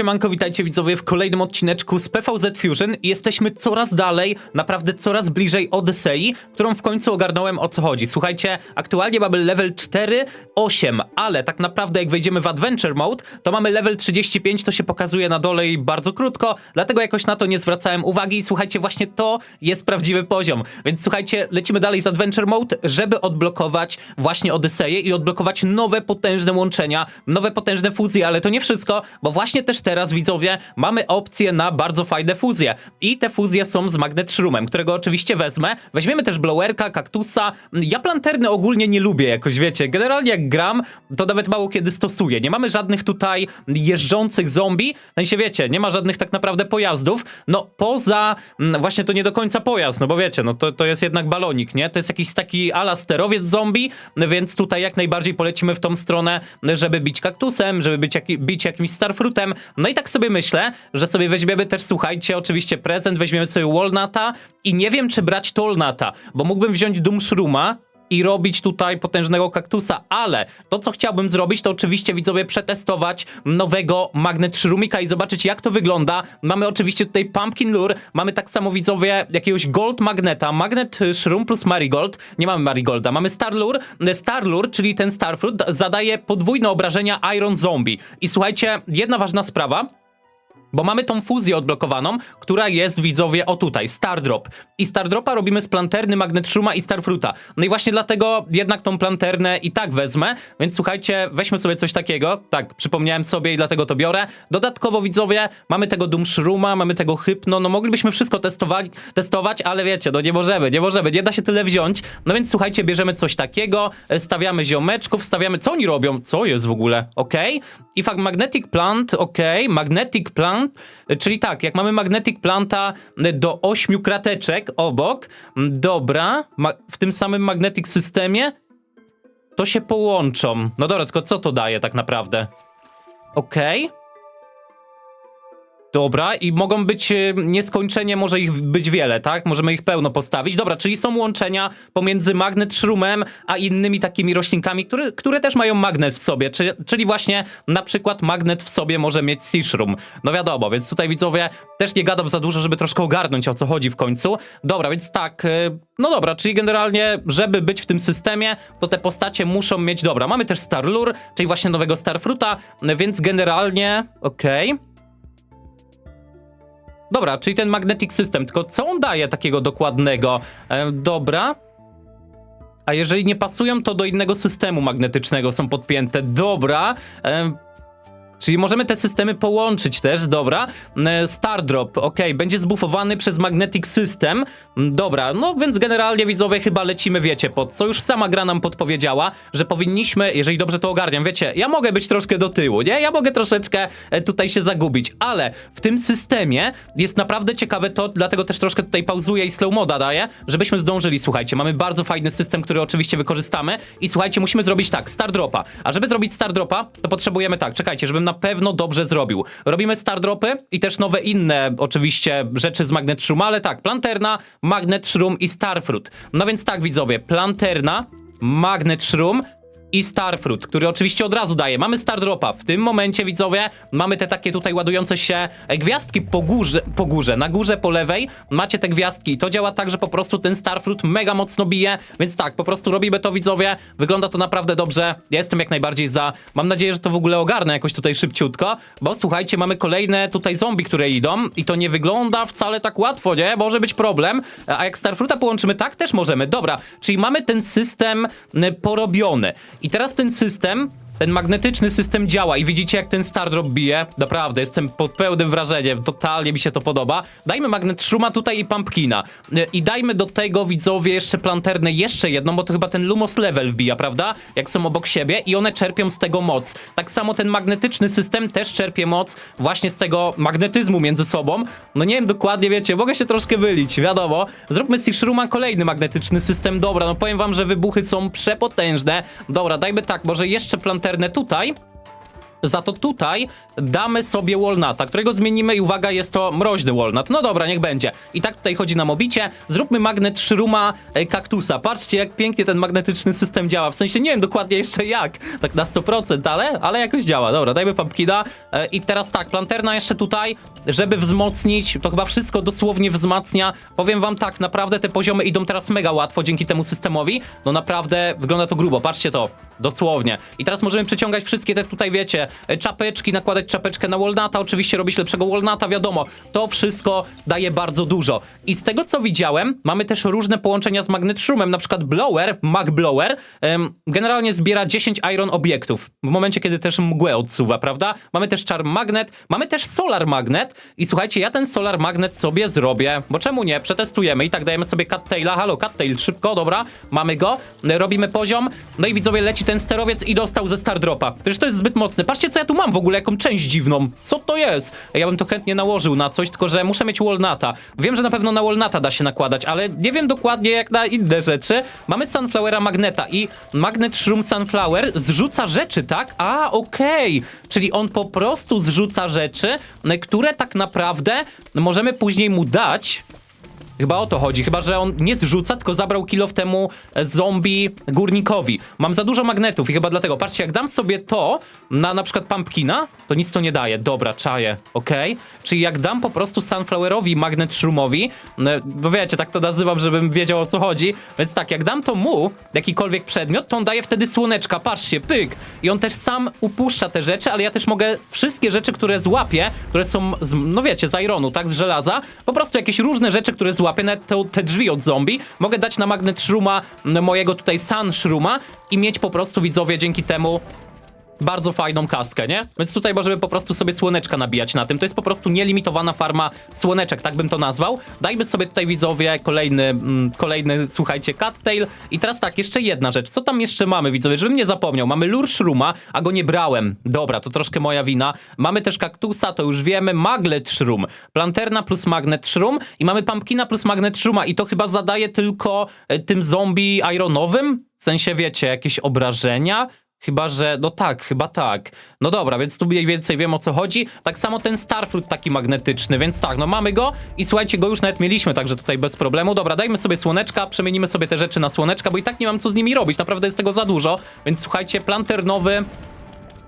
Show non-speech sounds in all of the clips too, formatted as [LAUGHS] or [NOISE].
Siemanko, witajcie widzowie w kolejnym odcineczku z PVZ Fusion jesteśmy coraz dalej, naprawdę coraz bliżej Odysei, którą w końcu ogarnąłem o co chodzi. Słuchajcie, aktualnie mamy level 4, 8, ale tak naprawdę jak wejdziemy w Adventure Mode, to mamy level 35, to się pokazuje na dole i bardzo krótko, dlatego jakoś na to nie zwracałem uwagi i słuchajcie, właśnie to jest prawdziwy poziom. Więc słuchajcie, lecimy dalej z Adventure Mode, żeby odblokować właśnie Odyseję i odblokować nowe potężne łączenia, nowe potężne fuzje, ale to nie wszystko, bo właśnie też teraz widzowie mamy opcję na bardzo fajne fuzje. I te fuzje są z Magnet Shroomem, którego oczywiście wezmę. Weźmiemy też blowerka, kaktusa. Ja planterny ogólnie nie lubię jakoś, wiecie. Generalnie jak gram, to nawet mało kiedy stosuję. Nie mamy żadnych tutaj jeżdżących zombie. W sensie wiecie, nie ma żadnych tak naprawdę pojazdów. No poza mm, właśnie to nie do końca pojazd, no bo wiecie, no to, to jest jednak balonik, nie? To jest jakiś taki ala sterowiec zombie, więc tutaj jak najbardziej polecimy w tą stronę, żeby bić kaktusem, żeby bić, jaki, bić jakimś starfrutem. No i tak sobie myślę, że sobie weźmiemy też, słuchajcie, oczywiście prezent, weźmiemy sobie walnuta i nie wiem, czy brać tolnata, bo mógłbym wziąć doomshrooma, i robić tutaj potężnego kaktusa, ale to, co chciałbym zrobić, to oczywiście widzowie przetestować nowego Magnet Shroomika i zobaczyć, jak to wygląda. Mamy oczywiście tutaj Pumpkin Lure, mamy tak samo widzowie jakiegoś Gold Magneta, Magnet Shroom plus Marigold, nie mamy Marigolda, mamy Star Lure, Star Lure, czyli ten Starfruit zadaje podwójne obrażenia Iron Zombie. I słuchajcie, jedna ważna sprawa, bo mamy tą fuzję odblokowaną, która jest, widzowie, o tutaj, Stardrop. I Stardropa robimy z planterny, Magnet Shrooma i Starfruta. No i właśnie dlatego jednak tą planternę i tak wezmę, więc słuchajcie, weźmy sobie coś takiego. Tak, przypomniałem sobie i dlatego to biorę. Dodatkowo, widzowie, mamy tego Doom Shrooma, mamy tego Hypno, no moglibyśmy wszystko testowali, testować, ale wiecie, no nie możemy, nie możemy, nie da się tyle wziąć. No więc słuchajcie, bierzemy coś takiego, e, stawiamy ziomeczków, stawiamy, co oni robią? Co jest w ogóle? Okej. I fakt Magnetic Plant, okej, Magnetic Plant, czyli tak, jak mamy Magnetic Planta do ośmiu krateczek obok, dobra, w tym samym Magnetic Systemie, to się połączą. No dobra, tylko co to daje tak naprawdę? Okej. Dobra, i mogą być e, nieskończenie, może ich być wiele, tak? Możemy ich pełno postawić. Dobra, czyli są łączenia pomiędzy magnet shroomem, a innymi takimi roślinkami, które, które też mają magnet w sobie, czyli, czyli właśnie na przykład magnet w sobie może mieć sea shroom. No wiadomo, więc tutaj widzowie też nie gadam za dużo, żeby troszkę ogarnąć o co chodzi w końcu. Dobra, więc tak, e, no dobra, czyli generalnie, żeby być w tym systemie, to te postacie muszą mieć, dobra, mamy też Star Lure, czyli właśnie nowego Starfruta, więc generalnie, okej. Dobra, czyli ten Magnetic System, tylko co on daje takiego dokładnego? E, dobra. A jeżeli nie pasują, to do innego systemu magnetycznego są podpięte. Dobra. E, Czyli możemy te systemy połączyć też, dobra. E, Stardrop, ok, będzie zbufowany przez Magnetic System. Mm, Dobra, no więc generalnie widzowie chyba lecimy, wiecie, pod co już sama gra nam podpowiedziała, że powinniśmy, jeżeli dobrze to ogarniam, wiecie, ja mogę być troszkę do tyłu, nie? Ja mogę troszeczkę e, tutaj się zagubić, ale w tym systemie jest naprawdę ciekawe to, dlatego też troszkę tutaj pauzuję i slow moda daję, żebyśmy zdążyli, słuchajcie, mamy bardzo fajny system, który oczywiście wykorzystamy i słuchajcie, musimy zrobić tak, Stardropa, a żeby zrobić Stardropa, to potrzebujemy tak, czekajcie, żebym na pewno dobrze zrobił. Robimy Stardropy i też nowe inne, oczywiście, rzeczy z Magnet Shroom, ale tak, Planterna, Magnet Shroom i Starfruit. No więc tak, widzowie, Planterna, Magnet Shroom i Starfruit, który oczywiście od razu daje. Mamy Stardropa. W tym momencie, widzowie, mamy te takie tutaj ładujące się e, gwiazdki po górze, po górze. Na górze po lewej macie te gwiazdki. I to działa tak, że po prostu ten Starfruit mega mocno bije, więc tak, po prostu robimy to, widzowie. Wygląda to naprawdę dobrze. Ja jestem jak najbardziej za. Mam nadzieję, że to w ogóle ogarnę jakoś tutaj szybciutko, bo słuchajcie, mamy kolejne tutaj zombie, które idą i to nie wygląda wcale tak łatwo, nie? Może być problem. A jak Starfruita połączymy tak, też możemy. Dobra, czyli mamy ten system porobiony. I teraz ten system, ten magnetyczny system działa i widzicie jak ten Stardrop bije. Naprawdę, jestem pod pełnym wrażeniem, totalnie mi się to podoba. Dajmy magnet Shruma tutaj i Pumpkina. Y, I dajmy do tego, widzowie, jeszcze planternę, jeszcze jedną, bo to chyba ten Lumos Level wbija, prawda? Jak są obok siebie i one czerpią z tego moc. Tak samo ten magnetyczny system też czerpie moc właśnie z tego magnetyzmu między sobą. No nie wiem dokładnie, wiecie, mogę się troszkę mylić, wiadomo. Zróbmy z Shruma kolejny magnetyczny system. Dobra, no powiem wam, że wybuchy są przepotężne. Dobra, dajmy tak, może jeszcze planternę tutaj. Za to tutaj damy sobie Walnuta, którego zmienimy i uwaga, jest to mroźny Walnut. No dobra, niech będzie. I tak tutaj chodzi nam o bicie. Zróbmy magnet Shruma e, kaktusa. Patrzcie, jak pięknie ten magnetyczny system działa. W sensie nie wiem dokładnie jeszcze jak, tak na 100%, ale, ale jakoś działa. Dobra, dajmy pumpkina. E, I teraz tak, planterna jeszcze tutaj, żeby wzmocnić. To chyba wszystko dosłownie wzmacnia. Powiem wam tak, naprawdę te poziomy idą teraz mega łatwo dzięki temu systemowi. No naprawdę wygląda to grubo. Patrzcie to, dosłownie. I teraz możemy przeciągać wszystkie te tutaj, wiecie, czapeczki, nakładać czapeczkę na Walnuta, oczywiście robić lepszego Walnuta, wiadomo. To wszystko daje bardzo dużo. I z tego co widziałem, mamy też różne połączenia z Magnet Shroomem, na przykład Blower, Mag Blower, em, generalnie zbiera 10 Iron obiektów, w momencie kiedy też mgłę odsuwa, prawda? Mamy też Charm Magnet, mamy też Solar Magnet i słuchajcie, ja ten Solar Magnet sobie zrobię, bo czemu nie? Przetestujemy i tak dajemy sobie Cattaila, halo Cattail, szybko, dobra, mamy go, e, robimy poziom, no i widzowie leci ten sterowiec i dostał ze Stardropa. Przecież to jest zbyt mocne. Patrzcie co ja tu mam w ogóle, jaką część dziwną. Co to jest? Ja bym to chętnie nałożył na coś, tylko że muszę mieć Walnuta. Wiem, że na pewno na Walnuta da się nakładać, ale nie wiem dokładnie jak na inne rzeczy. Mamy Sunflowera Magneta i Magnet Shroom Sunflower zrzuca rzeczy, tak? A, okej. Czyli on po prostu zrzuca rzeczy, które tak naprawdę możemy później mu dać, Chyba o to chodzi, chyba że on nie zrzuca, tylko zabrał kilof temu e, zombie górnikowi. Mam za dużo magnetów i chyba dlatego. Patrzcie, jak dam sobie to na na przykład pumpkina, to nic to nie daje. Dobra, czaję, okej. Czyli jak dam po prostu sunflowerowi magnet shroomowi, no, bo wiecie, tak to nazywam, żebym wiedział o co chodzi, więc tak, jak dam to mu, jakikolwiek przedmiot, to on daje wtedy słoneczka, patrzcie, pyk. I on też sam upuszcza te rzeczy, ale ja też mogę wszystkie rzeczy, które złapię, które są, z, no wiecie, z ironu, tak, z żelaza, po prostu jakieś różne rzeczy, które złapię, nawet te, te drzwi od zombie, mogę dać na magnet shruma, m, mojego tutaj sun shruma i mieć po prostu, widzowie, dzięki temu bardzo fajną kaskę, nie? Więc tutaj możemy po prostu sobie słoneczka nabijać na tym. To jest po prostu nielimitowana farma słoneczek, tak bym to nazwał. Dajmy sobie tutaj widzowie kolejny, mm, kolejny, słuchajcie, cattail. I teraz tak, jeszcze jedna rzecz. Co tam jeszcze mamy, widzowie, żebym nie zapomniał? Mamy lure shruma, a go nie brałem. Dobra, to troszkę moja wina. Mamy też kaktusa, to już wiemy. Magnet shroom. Planterna plus magnet shroom. I mamy pumpkina plus magnet shrooma. I to chyba zadaje tylko e, tym zombie ironowym? W sensie, wiecie, jakieś obrażenia? Chyba, że. No tak, chyba tak. No dobra, więc tu mniej więcej wiem o co chodzi. Tak samo ten Starfruit taki magnetyczny, więc tak, no mamy go i słuchajcie, go już nawet mieliśmy, także tutaj bez problemu. Dobra, dajmy sobie słoneczka, przemienimy sobie te rzeczy na słoneczka, bo i tak nie mam co z nimi robić. Naprawdę jest tego za dużo. Więc słuchajcie, planter nowy.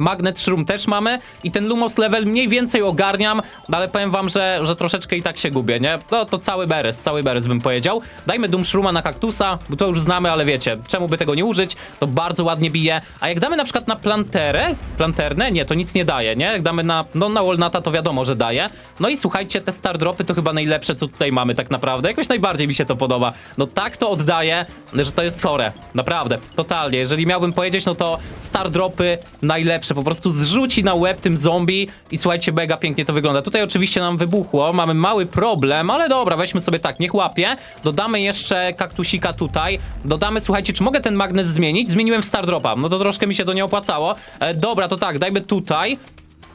Magnet Shroom też mamy i ten Lumos level mniej więcej ogarniam, ale powiem wam, że, że troszeczkę i tak się gubię, nie? No to cały beres, cały beres bym powiedział. Dajmy Doom Shrooma na kaktusa, bo to już znamy, ale wiecie, czemu by tego nie użyć? To bardzo ładnie bije. A jak damy na przykład na planterę, planternę, nie, to nic nie daje, nie? Jak damy na, no na Walnuta, to wiadomo, że daje. No i słuchajcie, te star dropy to chyba najlepsze, co tutaj mamy tak naprawdę. Jakoś najbardziej mi się to podoba. No tak to oddaje, że to jest chore. Naprawdę, totalnie. Jeżeli miałbym powiedzieć, no to star dropy najlepsze. Po prostu zrzuci na łeb tym zombie i słuchajcie, mega pięknie to wygląda. Tutaj oczywiście nam wybuchło, mamy mały problem, ale dobra, weźmy sobie tak, niech łapie. Dodamy jeszcze kaktusika tutaj. Dodamy, słuchajcie, czy mogę ten magnes zmienić? Zmieniłem w star dropa, no to troszkę mi się to nie opłacało. E, dobra, to tak, dajmy tutaj.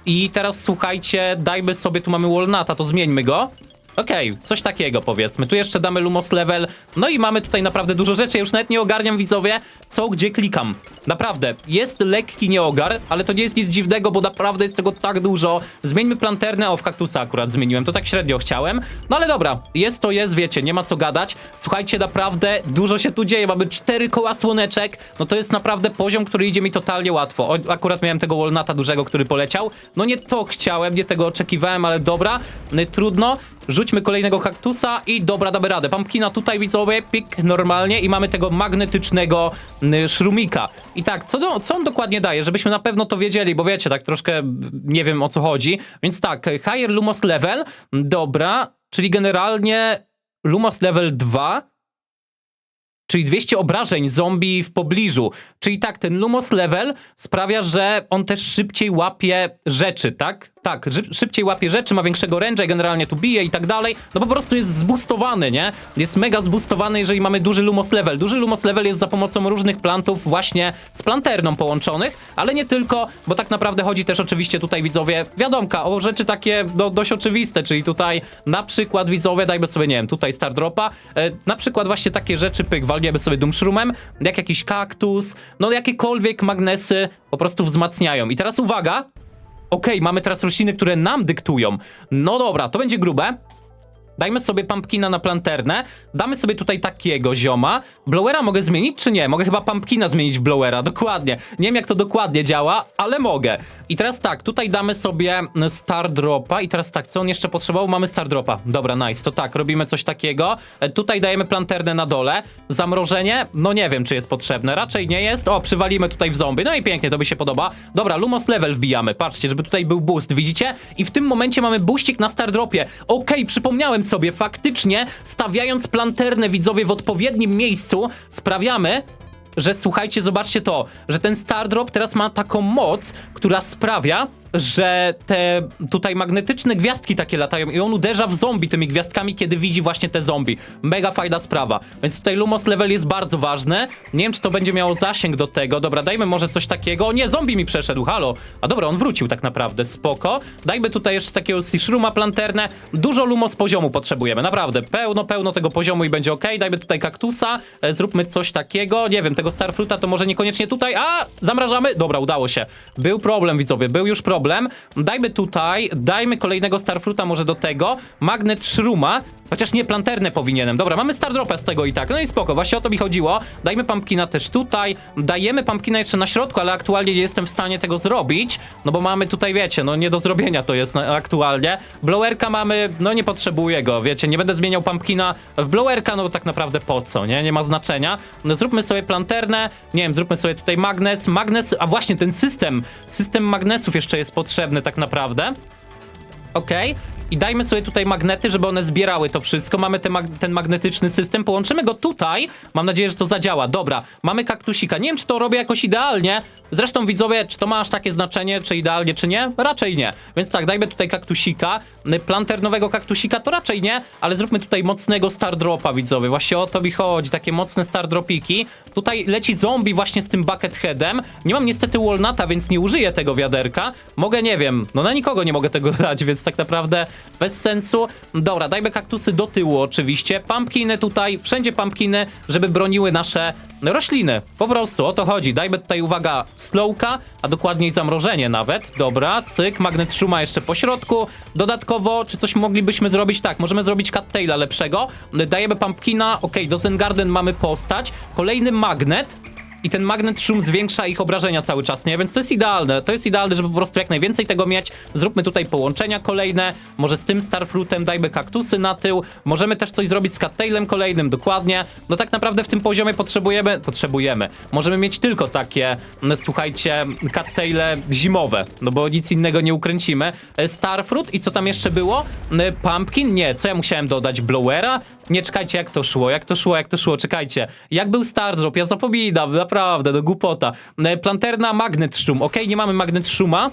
I teraz słuchajcie, dajmy sobie, tu mamy Walnuta, to zmieńmy go. Okej, coś takiego powiedzmy. Tu jeszcze damy Lumos Level. No i mamy tutaj naprawdę dużo rzeczy. Ja już nawet nie ogarniam, widzowie, co gdzie klikam. Naprawdę, jest lekki nieogar, ale to nie jest nic dziwnego, bo naprawdę jest tego tak dużo. Zmieńmy planternę, o w kaktusa akurat zmieniłem, to tak średnio chciałem. No ale dobra, jest to jest, wiecie, nie ma co gadać. Słuchajcie, naprawdę dużo się tu dzieje. Mamy cztery koła słoneczek. No to jest naprawdę poziom, który idzie mi totalnie łatwo. O, akurat miałem tego Walnuta dużego, który poleciał. No nie to chciałem, nie tego oczekiwałem, ale dobra, y, trudno. Rzućmy kolejnego kaktusa i dobra, damy radę. Pumpkina tutaj widzowie, pik normalnie i mamy tego magnetycznego y, szrumika. I tak, co, do, co on dokładnie daje, żebyśmy na pewno to wiedzieli, bo wiecie, tak troszkę nie wiem o co chodzi. Więc tak, higher Lumos level, dobra, czyli generalnie Lumos level 2, Czyli 200 obrażeń zombie w pobliżu. Czyli tak, ten Lumos level sprawia, że on też szybciej łapie rzeczy, tak? Tak, szybciej łapie rzeczy, ma większego range'a i generalnie tu bije i tak dalej. No po prostu jest zboostowany, nie? Jest mega zboostowany, jeżeli mamy duży Lumos level. Duży Lumos level jest za pomocą różnych plantów właśnie z planterną połączonych, ale nie tylko, bo tak naprawdę chodzi też oczywiście tutaj widzowie, wiadomka, o rzeczy takie no, dość oczywiste, czyli tutaj na przykład widzowie, dajmy sobie, nie wiem, tutaj Star Dropa, e, na przykład właśnie takie rzeczy, pyk, walniemy sobie Doom Shroomem, jak jakiś kaktus, no jakiekolwiek magnesy po prostu wzmacniają. I teraz uwaga, Okej, mamy teraz rośliny, które nam dyktują. No dobra, to będzie grube. Dajmy sobie pumpkina na planternę. Damy sobie tutaj takiego zioma. Blowera mogę zmienić, czy nie? Mogę chyba pumpkina zmienić w blowera, dokładnie. Nie wiem, jak to dokładnie działa, ale mogę. I teraz tak, tutaj damy sobie star dropa. I teraz tak, co on jeszcze potrzebował? Mamy star dropa. Dobra, nice. To tak, robimy coś takiego. E, Tutaj dajemy planternę na dole. Zamrożenie? No nie wiem, czy jest potrzebne. Raczej nie jest. O, przywalimy tutaj w zombie. No i pięknie, to by się podoba. Dobra, Lumos level wbijamy. Patrzcie, żeby tutaj był boost, widzicie? I w tym momencie mamy boostik na star dropie. Okej, przypomniałem sobie, faktycznie stawiając planternę widzowie w odpowiednim miejscu, sprawiamy, że słuchajcie, zobaczcie to, że ten Star Drop teraz ma taką moc, która sprawia, że te tutaj magnetyczne gwiazdki takie latają i on uderza w zombie tymi gwiazdkami, kiedy widzi właśnie te zombie. Mega fajna sprawa. Więc tutaj Lumos level jest bardzo ważny. Nie wiem, czy to będzie miało zasięg do tego. Dobra, dajmy może coś takiego. O nie, zombie mi przeszedł, halo. A dobra, on wrócił tak naprawdę, spoko. Dajmy tutaj jeszcze takiego Sishruma planternę. Dużo Lumos poziomu potrzebujemy, naprawdę. Pełno, pełno tego poziomu i będzie ok. Dajmy tutaj kaktusa, e, zróbmy coś takiego. Nie wiem, tego Starfruta to może niekoniecznie tutaj. A, zamrażamy. Dobra, udało się. Był problem, widzowie, był już problem. Dajmy tutaj, dajmy kolejnego Starfruta może do tego. Magnet Shruma, chociaż nie planternę powinienem. Dobra, mamy Stardropa z tego i tak. No i spoko, właśnie o to mi chodziło. Dajmy Pumpkina też tutaj. Dajemy Pumpkina jeszcze na środku, ale aktualnie nie jestem w stanie tego zrobić. No bo mamy tutaj, wiecie, no nie do zrobienia to jest aktualnie. Blowerka mamy, no nie potrzebuję go, wiecie, nie będę zmieniał Pumpkina w Blowerka, no bo tak naprawdę po co, nie? Nie ma znaczenia. No zróbmy sobie planternę, nie wiem, zróbmy sobie tutaj magnes. Magnes, a właśnie ten system, system magnesów jeszcze jest potrzebny tak naprawdę. Okej. I dajmy sobie tutaj magnety, żeby one zbierały to wszystko. Mamy te mag ten magnetyczny system, połączymy go tutaj. Mam nadzieję, że to zadziała. Dobra, mamy kaktusika. Nie wiem, czy to robię jakoś idealnie. Zresztą widzowie, czy to ma aż takie znaczenie, czy idealnie, czy nie? Raczej nie. Więc tak, dajmy tutaj kaktusika. Planternowego kaktusika to raczej nie, ale zróbmy tutaj mocnego stardropa, widzowie. Właśnie o to mi chodzi, takie mocne stardropiki. Tutaj leci zombie właśnie z tym bucket headem. Nie mam niestety walnuta, więc nie użyję tego wiaderka. Mogę, nie wiem, no na nikogo nie mogę tego [LAUGHS] dać, więc tak naprawdę bez sensu. Dobra, dajmy kaktusy do tyłu oczywiście. Pumpkiny tutaj, wszędzie pumpkiny, żeby broniły nasze rośliny. Po prostu o to chodzi. Dajmy tutaj, uwaga, slowka, a dokładniej zamrożenie nawet. Dobra, cyk, magnet szuma jeszcze po środku. Dodatkowo, czy coś moglibyśmy zrobić? Tak, możemy zrobić cattaila lepszego. Dajemy pumpkina, okej, do Zengarden mamy postać. Kolejny magnet. I ten magnet szum zwiększa ich obrażenia cały czas, nie? Więc to jest idealne. To jest idealne, żeby po prostu jak najwięcej tego mieć. Zróbmy tutaj połączenia kolejne. Może z tym Starfruitem dajmy kaktusy na tył. Możemy też coś zrobić z Cattailem kolejnym, dokładnie. No tak naprawdę w tym poziomie potrzebujemy... Potrzebujemy. Możemy mieć tylko takie, no, słuchajcie, Cattaile zimowe. No bo nic innego nie ukręcimy. E, Starfruit i co tam jeszcze było? E, Pumpkin? Nie. Co ja musiałem dodać? Blowera? Nie, czekajcie, jak to szło? Jak to szło? Jak to szło? Czekajcie. Jak był Stardrop? Ja zapominam, naprawdę, no głupota. E, Planterna, Magnet Szum. Okej, nie mamy Magnet Szuma.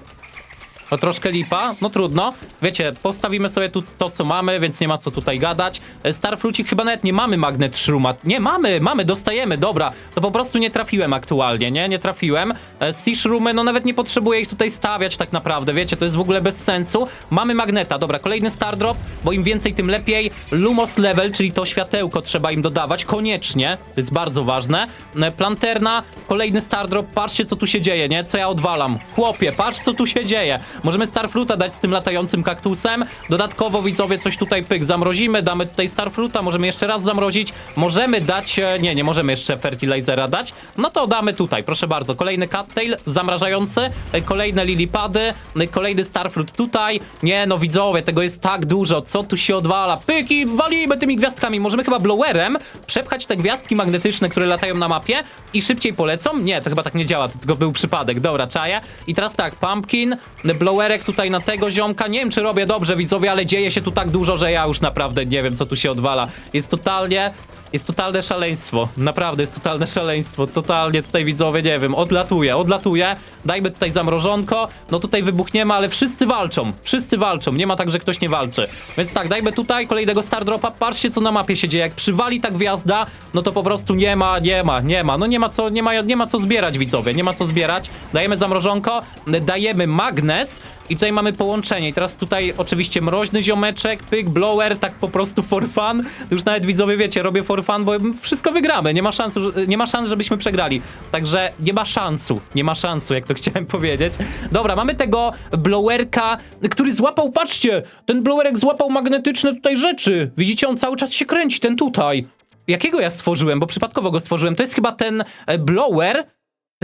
To troszkę lipa, no trudno. Wiecie, postawimy sobie tu to, co mamy, więc nie ma co tutaj gadać. E, Starfrucik chyba nawet nie mamy magnet shruma. Nie, mamy, mamy, dostajemy, dobra. To po prostu nie trafiłem aktualnie, nie? Nie trafiłem. E, Sea shroomy, no nawet nie potrzebuję ich tutaj stawiać tak naprawdę, wiecie, to jest w ogóle bez sensu. Mamy magneta, dobra, kolejny Stardrop, bo im więcej, tym lepiej. Lumos level, czyli to światełko trzeba im dodawać, koniecznie. To jest bardzo ważne. E, Planterna, kolejny Stardrop, patrzcie co tu się dzieje, nie? Co ja odwalam. Chłopie, patrz co tu się dzieje. Możemy Starfruta dać z tym latającym kaktusem. Dodatkowo widzowie coś tutaj pyk zamrozimy, damy tutaj Starfruta, możemy jeszcze raz zamrozić. Możemy dać, e, nie, nie możemy jeszcze Fertilizera dać. No to damy tutaj, proszę bardzo. Kolejny Cattail zamrażający, e, kolejne Lilipady, e, kolejny Starfruit tutaj. Nie no widzowie, tego jest tak dużo, co tu się odwala? Pyk i walimy tymi gwiazdkami. Możemy chyba blowerem przepchać te gwiazdki magnetyczne, które latają na mapie i szybciej polecą? Nie, to chyba tak nie działa, to tylko był przypadek. Dobra, czaję. I teraz tak, Pumpkin, blowerek tutaj na tego ziomka. Nie wiem, czy robię dobrze, widzowie, ale dzieje się tu tak dużo, że ja już naprawdę nie wiem, co tu się odwala. Jest totalnie... Jest totalne szaleństwo. Naprawdę jest totalne szaleństwo. Totalnie tutaj widzowie, nie wiem, odlatuje, odlatuje. Dajmy tutaj zamrożonko. No tutaj wybuchniemy, ale wszyscy walczą. Wszyscy walczą. Nie ma tak, że ktoś nie walczy. Więc tak, dajmy tutaj kolejnego Stardropa. Patrzcie, co na mapie się dzieje. Jak przywali ta gwiazda, no to po prostu nie ma, nie ma, nie ma. No nie ma co, nie ma, nie ma co zbierać, widzowie. Nie ma co zbierać. Dajemy zamrożonko, dajemy magnes i tutaj mamy połączenie. I teraz tutaj oczywiście mroźny ziomeczek, pyk, blower, tak po prostu for fun. Już nawet widzowie wiecie, robię for for fun, bo wszystko wygramy. Nie ma szans, nie ma szans, żebyśmy przegrali. Także nie ma szansu. Nie ma szansu, jak to [LAUGHS] chciałem powiedzieć. Dobra, mamy tego blowerka, który złapał, patrzcie, ten blowerek złapał magnetyczne tutaj rzeczy. Widzicie, on cały czas się kręci, ten tutaj. Jakiego ja stworzyłem, bo przypadkowo go stworzyłem. To jest chyba ten e, blower,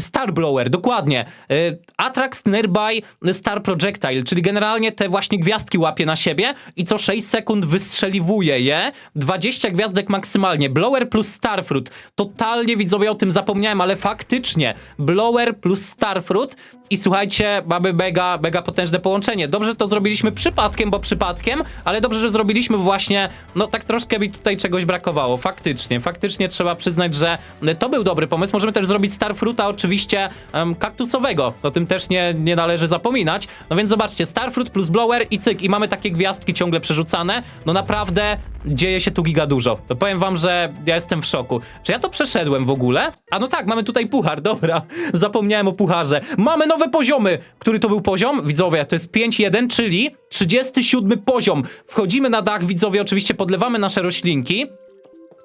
Star Blower, dokładnie. Y, Attract Nearby Star Projectile, czyli generalnie te właśnie gwiazdki łapie na siebie i co 6 sekund wystrzeliwuje je. 20 gwiazdek maksymalnie. Blower plus Starfruit. Totalnie widzowie o tym zapomniałem, ale faktycznie. Blower plus Starfruit i słuchajcie, mamy mega, mega potężne połączenie. Dobrze to zrobiliśmy przypadkiem, bo przypadkiem, ale dobrze, że zrobiliśmy właśnie, no tak troszkę mi tutaj czegoś brakowało. Faktycznie, faktycznie trzeba przyznać, że to był dobry pomysł. Możemy też zrobić Starfruita oczywiście em, kaktusowego. O tym też nie, nie należy zapominać. No więc zobaczcie, Starfruit plus Blower i cyk. I mamy takie gwiazdki ciągle przerzucane. No naprawdę dzieje się tu giga dużo. To powiem wam, że ja jestem w szoku. Czy ja to przeszedłem w ogóle? A no tak, mamy tutaj puchar, dobra. [LAUGHS] Zapomniałem o pucharze. Mamy nowe poziomy. Który to był poziom? Widzowie, to jest 5-1, czyli 37 poziom. Wchodzimy na dach, widzowie, oczywiście podlewamy nasze roślinki.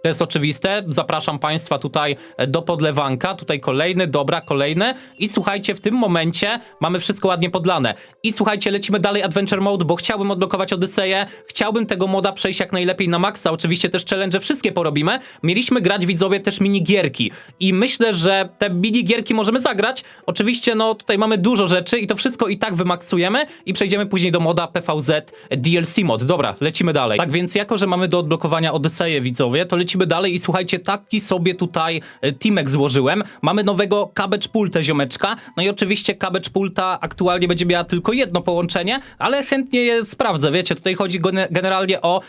To jest oczywiste. Zapraszam Państwa tutaj e, do podlewanka. Tutaj kolejny, dobra, kolejny. I słuchajcie, w tym momencie mamy wszystko ładnie podlane. I słuchajcie, lecimy dalej Adventure Mode, bo chciałbym odblokować Odyseję. Chciałbym tego moda przejść jak najlepiej na maksa. Oczywiście też challenge wszystkie porobimy. Mieliśmy grać, widzowie, też minigierki. I myślę, że te minigierki możemy zagrać. Oczywiście, no tutaj mamy dużo rzeczy i to wszystko i tak wymaksujemy i przejdziemy później do moda PVZ DLC mod. Dobra, lecimy dalej. Tak więc, jako że mamy do odblokowania Odyseję, widzowie, to lecimy dalej i słuchajcie, taki sobie tutaj e, teamek złożyłem. Mamy nowego Cabbage Pultę ziomeczka. No i oczywiście Cabbage Pulta aktualnie będzie miała tylko jedno połączenie, ale chętnie je sprawdzę. Wiecie, tutaj chodzi gene- generalnie o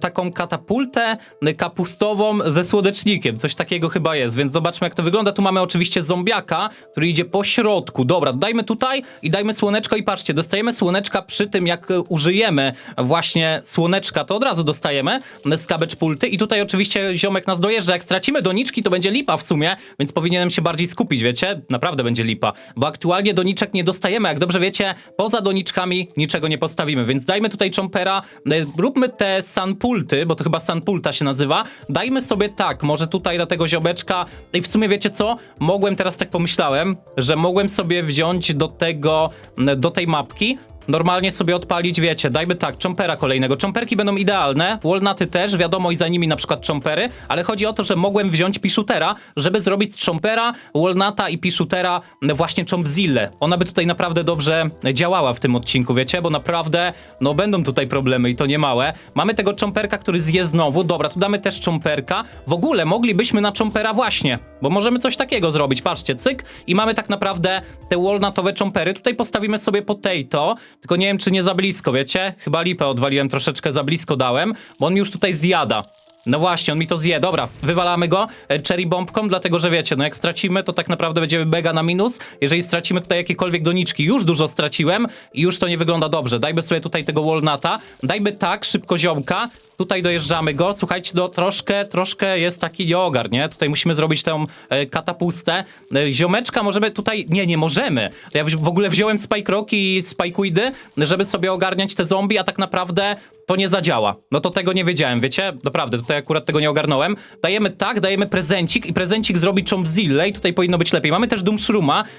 taką katapultę kapustową ze słodecznikiem. Coś takiego chyba jest, więc zobaczmy jak to wygląda. Tu mamy oczywiście zombiaka, który idzie po środku. Dobra, dajmy tutaj i dajmy słoneczko i patrzcie, dostajemy słoneczka przy tym jak e, użyjemy właśnie słoneczka, to od razu dostajemy z Cabbage Pulty i tutaj oczywiście ziomek nas dojeżdża. Jak stracimy doniczki, to będzie lipa w sumie, więc powinienem się bardziej skupić, wiecie? Naprawdę będzie lipa, bo aktualnie doniczek nie dostajemy. Jak dobrze wiecie, poza doniczkami niczego nie postawimy, więc dajmy tutaj chompera, e, róbmy te sunpulty, bo to chyba sunpulta się nazywa. Dajmy sobie tak, może tutaj na tego ziomeczka. I w sumie wiecie co? Mogłem teraz tak pomyślałem, że mogłem sobie wziąć do tego, do tej mapki normalnie sobie odpalić, wiecie, dajmy tak, chompera kolejnego. Chomperki będą idealne, walnuty też, wiadomo i za nimi na przykład chompery, ale chodzi o to, że mogłem wziąć pishootera, żeby zrobić chompera, walnuta i pishootera właśnie chompzille. Ona by tutaj naprawdę dobrze działała w tym odcinku, wiecie, bo naprawdę, no będą tutaj problemy i to nie małe. Mamy tego chomperka, który zje znowu, dobra, tu damy też chomperka. W ogóle moglibyśmy na chompera właśnie, bo możemy coś takiego zrobić, patrzcie, cyk i mamy tak naprawdę te walnutowe chompery. Tutaj postawimy sobie potato, tylko nie wiem, czy nie za blisko, wiecie? Chyba lipę odwaliłem, troszeczkę za blisko dałem, bo on mi już tutaj zjada. No właśnie, on mi to zje. Dobra, wywalamy go e, cherry bombką, dlatego że wiecie, no jak stracimy, to tak naprawdę będziemy mega na minus. Jeżeli stracimy tutaj jakiekolwiek doniczki, już dużo straciłem i już to nie wygląda dobrze. Dajmy sobie tutaj tego walnuta, dajmy tak, szybko ziomka, tutaj dojeżdżamy go. Słuchajcie, no troszkę, troszkę jest taki nieogar, nie? Tutaj musimy zrobić tę e, katapustę. E, ziomeczka możemy tutaj, nie, nie możemy. Ja w w ogóle wziąłem Spike Rock i Spikeweedy, żeby sobie ogarniać te zombie, a tak naprawdę to nie zadziała. No to tego nie wiedziałem, wiecie? Naprawdę, tutaj akurat tego nie ogarnąłem. Dajemy tak, dajemy prezencik i prezencik zrobi Chompzille i tutaj powinno być lepiej. Mamy też Doom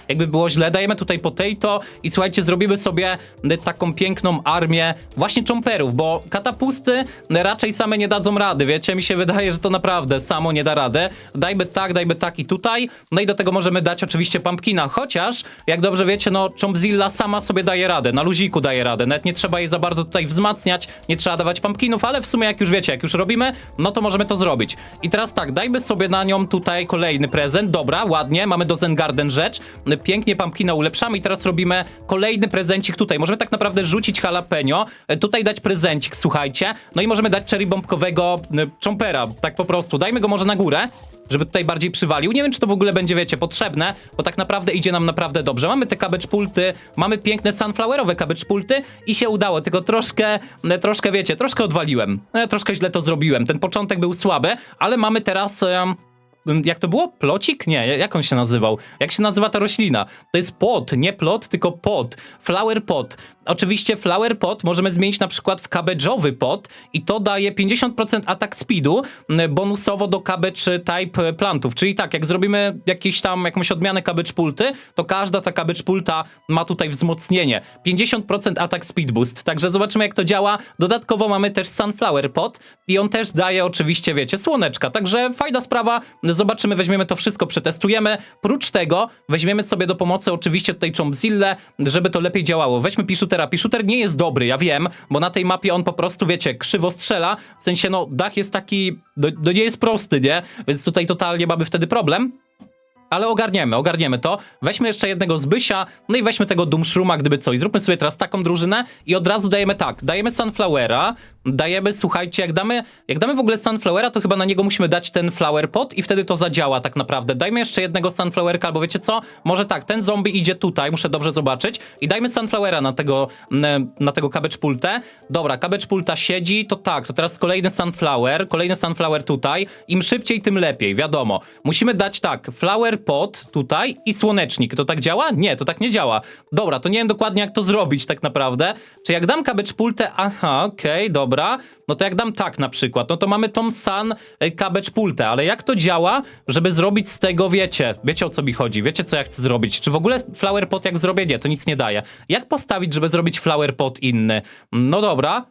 jakby było źle. Dajemy tutaj Potato i słuchajcie, zrobimy sobie y, taką piękną armię właśnie Chomperów, bo katapusty raczej same nie dadzą rady, wiecie? Mi się wydaje, że to naprawdę samo nie da rady. Dajmy tak, dajmy tak i tutaj. No i do tego możemy dać oczywiście Pumpkina, chociaż, jak dobrze wiecie, no Chompzilla sama sobie daje radę, na luziku daje radę. Nawet nie trzeba jej za bardzo tutaj wzmacniać, nie trzeba dawać pumpkinów, ale w sumie jak już wiecie, jak już robimy, no to możemy to zrobić. I teraz tak, dajmy sobie na nią tutaj kolejny prezent. Dobra, ładnie, mamy do Zen Garden rzecz. Pięknie pumpkina ulepszamy i teraz robimy kolejny prezencik tutaj. Możemy tak naprawdę rzucić jalapeno, e, tutaj dać prezencik, słuchajcie. No i możemy dać cherry bombkowego e, chompera, tak po prostu. Dajmy go może na górę żeby tutaj bardziej przywalił. Nie wiem, czy to w ogóle będzie, wiecie, potrzebne, bo tak naprawdę idzie nam naprawdę dobrze. Mamy te cabbage pulty, mamy piękne sunflowerowe cabbage pulty i się udało, tylko troszkę, e, troszkę, wiecie, troszkę odwaliłem. Troszkę źle to zrobiłem. Ten początek był słaby, ale mamy teraz... jak to było? Plocik? Nie, jak on się nazywał? Jak się nazywa ta roślina? To jest pot, nie plot, tylko pot. Flower pot. Oczywiście flower pot możemy zmienić na przykład w cabbage'owy pot i to daje 50% atak speedu bonusowo do cabbage type plantów. Czyli tak, jak zrobimy jakiś tam, jakąś odmianę cabbage pulty, to każda ta cabbage pulta ma tutaj wzmocnienie. 50% atak speed boost. Także zobaczymy jak to działa. Dodatkowo mamy też sunflower pot i on też daje oczywiście, wiecie, słoneczka. Także fajna sprawa. Zobaczymy, weźmiemy to wszystko, przetestujemy. Prócz tego weźmiemy sobie do pomocy oczywiście tutaj Chompzillę, żeby to lepiej działało. Weźmy Pishutera. Pishuter nie jest dobry, ja wiem, bo na tej mapie on po prostu, wiecie, krzywo strzela. W sensie, no, dach jest taki, no, no nie jest prosty, nie? Więc tutaj totalnie mamy wtedy problem. Ale ogarniemy, ogarniemy to. Weźmy jeszcze jednego z Bysia, no i weźmy tego Doomshruma, gdyby coś. Zróbmy sobie teraz taką drużynę i od razu dajemy tak. Dajemy Sunflowera, dajemy, słuchajcie, jak damy, jak damy w ogóle Sunflowera, to chyba na niego musimy dać ten Flower Pot i wtedy to zadziała tak naprawdę. Dajmy jeszcze jednego Sunflowerka, albo wiecie co? Może tak, ten zombie idzie tutaj, muszę dobrze zobaczyć. I dajmy Sunflowera na tego, na tego Cabbage Pultę. Dobra, Cabbage Pulta siedzi, to tak, to teraz kolejny Sunflower, kolejny Sunflower tutaj. Im szybciej, tym lepiej, wiadomo. Musimy dać tak, Flower Pot tutaj i Słonecznik. To tak działa? Nie, to tak nie działa. Dobra, to nie wiem dokładnie jak to zrobić tak naprawdę. Czy jak dam Cabbage Pultę, aha, okej, dobra. No to jak dam tak na przykład, no to mamy tą Sun e, Cabbage Pultę, ale jak to działa, żeby zrobić z tego, wiecie, wiecie o co mi chodzi, wiecie co ja chcę zrobić. Czy w ogóle Flower Pot jak zrobię? Nie, to nic nie daje. Jak postawić, żeby zrobić Flower Pot inny? No dobra,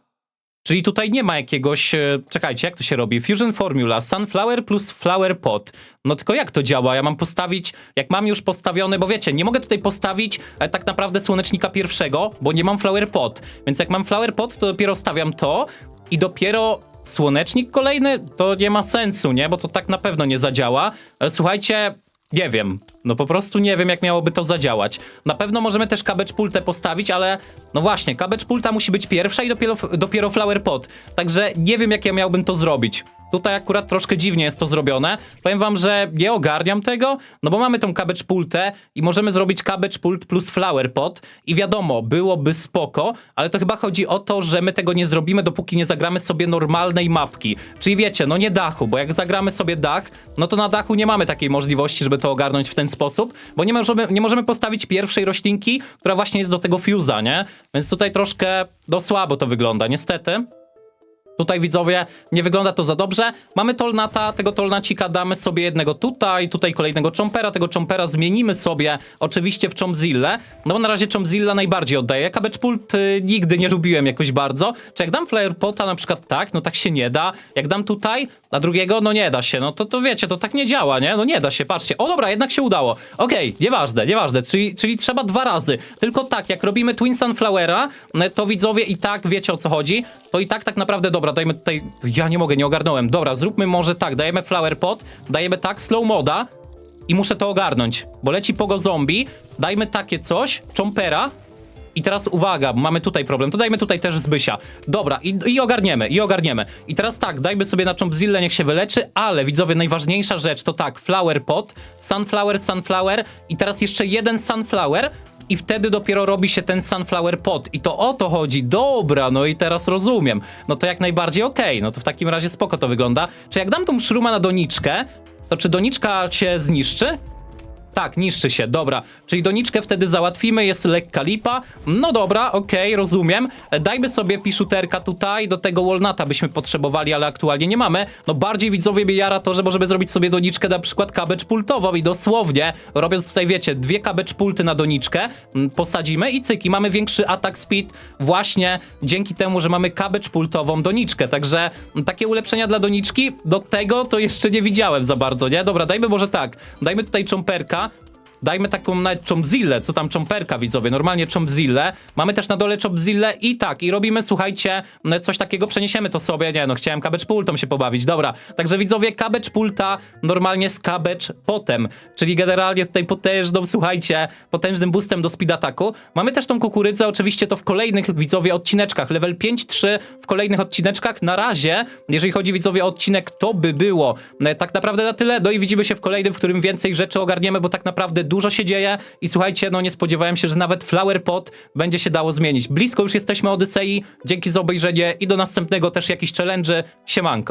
Czyli tutaj nie ma jakiegoś. e, Czekajcie, jak to się robi? Fusion Formula, Sunflower plus Flower Pot. No tylko jak to działa? Ja mam postawić, jak mam już postawiony, bo wiecie, nie mogę tutaj postawić e, tak naprawdę słonecznika pierwszego, bo nie mam Flower Pot. Więc jak mam Flower Pot, to dopiero stawiam to i dopiero słonecznik kolejny, to nie ma sensu, nie? Bo to tak na pewno nie zadziała. E, Słuchajcie, nie wiem. No po prostu nie wiem, jak miałoby to zadziałać. Na pewno możemy też cabbage pultę postawić, ale no właśnie, cabbage pulta musi być pierwsza i dopiero, dopiero flower pot. Także nie wiem, jak ja miałbym to zrobić. Tutaj akurat troszkę dziwnie jest to zrobione. Powiem wam, że nie ogarniam tego, no bo mamy tą cabbage pultę i możemy zrobić cabbage pult plus flower pot i wiadomo, byłoby spoko, ale to chyba chodzi o to, że my tego nie zrobimy, dopóki nie zagramy sobie normalnej mapki. Czyli wiecie, no nie dachu, bo jak zagramy sobie dach, no to na dachu nie mamy takiej możliwości, żeby to ogarnąć w ten sposób, bo nie możemy, nie możemy postawić pierwszej roślinki, która właśnie jest do tego fuse'a, nie? Więc tutaj troszkę do słabo to wygląda, niestety. Tutaj widzowie, nie wygląda to za dobrze. Mamy tolnata, tego tolnacika damy sobie jednego tutaj, tutaj kolejnego chompera, tego chompera zmienimy sobie oczywiście w chompzillę, no bo na razie chompzilla najbardziej oddaje. Cabbage pult y, nigdy nie lubiłem jakoś bardzo. Czy jak dam flare pota na przykład tak, no tak się nie da. Jak dam tutaj, a drugiego, no nie da się. No to, to wiecie, to tak nie działa, nie? No nie da się, patrzcie. O dobra, jednak się udało. Okej, nieważne, nieważne, czyli, czyli trzeba dwa razy. Tylko tak, jak robimy Twin Sunflowera, no to widzowie i tak wiecie o co chodzi, to i tak tak naprawdę, dobra, dajmy tutaj, ja nie mogę, nie ogarnąłem. Dobra, zróbmy może tak, dajemy flower pot, dajemy tak slow moda i muszę to ogarnąć, bo leci pogo zombie, dajmy takie coś, chompera, i teraz uwaga, mamy tutaj problem. To dajmy tutaj też Zbysia. Dobra, i, i ogarniemy, i ogarniemy. I teraz tak, dajmy sobie na Chompzillę, niech się wyleczy, ale widzowie, najważniejsza rzecz to tak, Flower Pot, Sunflower, Sunflower i teraz jeszcze jeden Sunflower i wtedy dopiero robi się ten Sunflower Pot. I to o to chodzi. Dobra, no i teraz rozumiem. No to jak najbardziej okej, no to w takim razie spoko to wygląda. Czy jak dam tą szruma na doniczkę, to czy doniczka się zniszczy? Tak, niszczy się, dobra. Czyli doniczkę wtedy załatwimy, jest lekka lipa. No dobra, okej, rozumiem. Dajmy sobie piszuterka tutaj, do tego walnuta byśmy potrzebowali, ale aktualnie nie mamy. No bardziej widzowie mnie jara to, że możemy zrobić sobie doniczkę na przykład cabbage pultową i dosłownie, robiąc tutaj, wiecie, dwie cabbage pulty na doniczkę, mm, posadzimy i cyki, mamy większy atak speed właśnie dzięki temu, że mamy cabbage pultową doniczkę, także mm, takie ulepszenia dla doniczki, do tego to jeszcze nie widziałem za bardzo, nie? Dobra, dajmy może tak, dajmy tutaj chomperka, Dajmy taką nawet chompzillę, co tam chomperka widzowie, normalnie chompzillę. Mamy też na dole chompzillę i tak, i robimy, słuchajcie, coś takiego, przeniesiemy to sobie, nie no, chciałem cabbage pultą się pobawić, dobra. Także widzowie, cabbage pulta normalnie z cabbage potem, czyli generalnie tutaj potężną, słuchajcie, potężnym boostem do speed ataku. Mamy też tą kukurydzę, oczywiście to w kolejnych, widzowie, odcineczkach, level 5-3 w kolejnych odcineczkach. Na razie, jeżeli chodzi, widzowie, o odcinek, to by było tak naprawdę na tyle, no i widzimy się w kolejnym, w którym więcej rzeczy ogarniemy, bo tak naprawdę dużo się dzieje i słuchajcie, no nie spodziewałem się, że nawet Flower Pot będzie się dało zmienić. Blisko już jesteśmy Odysei, dzięki za obejrzenie i do następnego też jakiś challenge. Siemanko.